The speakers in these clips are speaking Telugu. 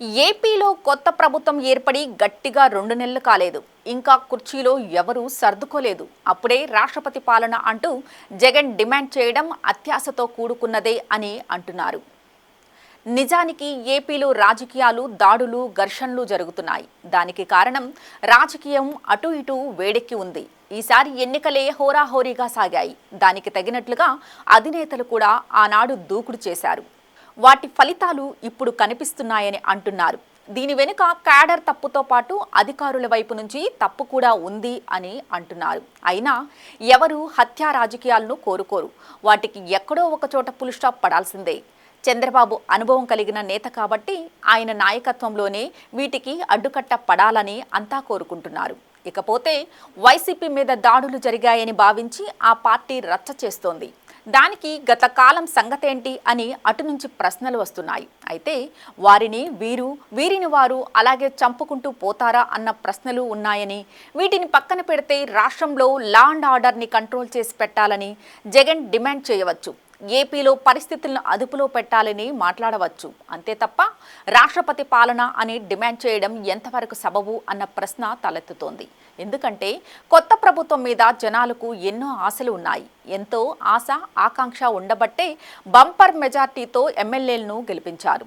ఏపీలో కొత్త ప్రభుత్వం ఏర్పడి గట్టిగా రెండు నెలలు కాలేదు. ఇంకా కుర్చీలో ఎవరూ సర్దుకోలేదు. అప్పుడే రాష్ట్రపతి పాలన అంటూ జగన్ డిమాండ్ చేయడం అత్యాశతో కూడుకున్నదే అని అంటున్నారు. నిజానికి ఏపీలో రాజకీయాలు దాడులు ఘర్షణలు జరుగుతున్నాయి. దానికి కారణం రాజకీయం అటు ఇటు వేడెక్కి ఉంది. ఈసారి ఎన్నికలే హోరాహోరీగా సాగాయి. దానికి తగినట్లుగా అధినేతలు కూడా ఆనాడు దూకుడు చేశారు. వాటి ఫలితాలు ఇప్పుడు కనిపిస్తున్నాయని అంటున్నారు. దీని వెనుక క్యాడర్ తప్పుతో పాటు అధికారుల వైపు నుంచి తప్పు కూడా ఉంది అని అంటున్నారు. అయినా ఎవరు హత్యా రాజకీయాలను కోరుకోరు. వాటికి ఎక్కడో ఒక చోట స్టాప్ పడాల్సిందే. చంద్రబాబు అనుభవం కలిగిన నేత కాబట్టి ఆయన నాయకత్వంలోనే వీటికి అడ్డుకట్ట పడాలని అంతా కోరుకుంటున్నారు. ఇకపోతే వైసీపీ మీద దాడులు జరిగాయని భావించి ఆ పార్టీ రచ్చ చేస్తోంది. దానికి గత కాలం సంగతేంటి అని అటు నుంచి ప్రశ్నలు వస్తున్నాయి. అయితే వారిని వీరు వీరిని వారు అలాగే చంపుకుంటూ పోతారా అన్న ప్రశ్నలు ఉన్నాయని వీటిని పక్కన పెడితే రాష్ట్రంలో లా అండ్ ఆర్డర్ని కంట్రోల్ చేసి పెట్టాలని జగన్ డిమాండ్ చేయవచ్చు. ఏపీలో పరిస్థితులను అదుపులో పెట్టాలని మాట్లాడవచ్చు. అంతే తప్ప రాష్ట్రపతి పాలన అని డిమాండ్ చేయడం ఎంతవరకు సబబు అన్న ప్రశ్న తలెత్తుతోంది. ఎందుకంటే కొత్త ప్రభుత్వం మీద జనాలకు ఎన్నో ఆశలు ఉన్నాయి. ఎంతో ఆశ ఆకాంక్ష ఉండబట్టే బంపర్ మెజార్టీతో ఎమ్మెల్యేలను గెలిపించారు.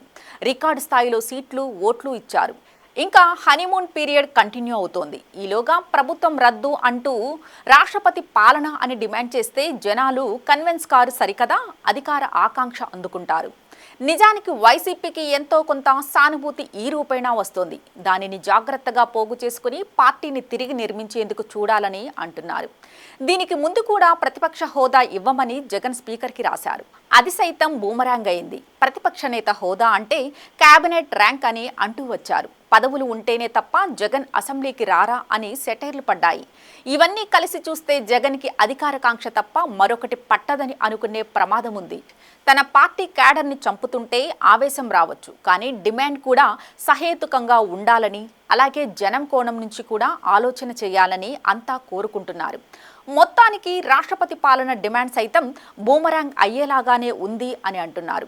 రికార్డు స్థాయిలో సీట్లు ఓట్లు ఇచ్చారు. ఇంకా హనీమూన్ పీరియడ్ కంటిన్యూ అవుతోంది. ఈలోగా ప్రభుత్వం రద్దు అంటూ రాష్ట్రపతి పాలన అని డిమాండ్ చేస్తే జనాలు కన్వెన్స్ కారు సరికదా? అధికార ఆకాంక్ష అందుకుంటారు. నిజానికి వైసీపీకి ఎంతో కొంత సానుభూతి ఈ రూపేణా వస్తోంది. దానిని జాగ్రత్తగా పోగు చేసుకుని పార్టీని తిరిగి నిర్మించేందుకు చూడాలని అంటున్నారు. దీనికి ముందు కూడా ప్రతిపక్ష హోదా ఇవ్వమని జగన్ స్పీకర్కి రాశారు. అది సైతం బూమరాంగ్ అయింది. ప్రతిపక్ష నేత హోదా అంటే కేబినెట్ ర్యాంక్ అని అంటూ వచ్చారు. పదవులు ఉంటేనే తప్ప జగన్ అసెంబ్లీకి రారా అని సెటైర్లు పడ్డాయి. ఇవన్నీ కలిసి చూస్తే జగన్కి అధికారకాంక్ష తప్ప మరొకటి పట్టదని అనుకునే ప్రమాదం ఉంది. తన పార్టీ క్యాడర్ని చంపుతుంటే ఆవేశం రావచ్చు కానీ డిమాండ్ కూడా సహేతుకంగా ఉండాలని అలాగే జనం కోణం నుంచి కూడా ఆలోచన చేయాలని అంతా కోరుకుంటున్నారు. మొత్తానికి రాష్ట్రపతి పాలన డిమాండ్ సైతం బూమరాంగ్ అయ్యేలాగానే ఉంది అని అంటున్నారు.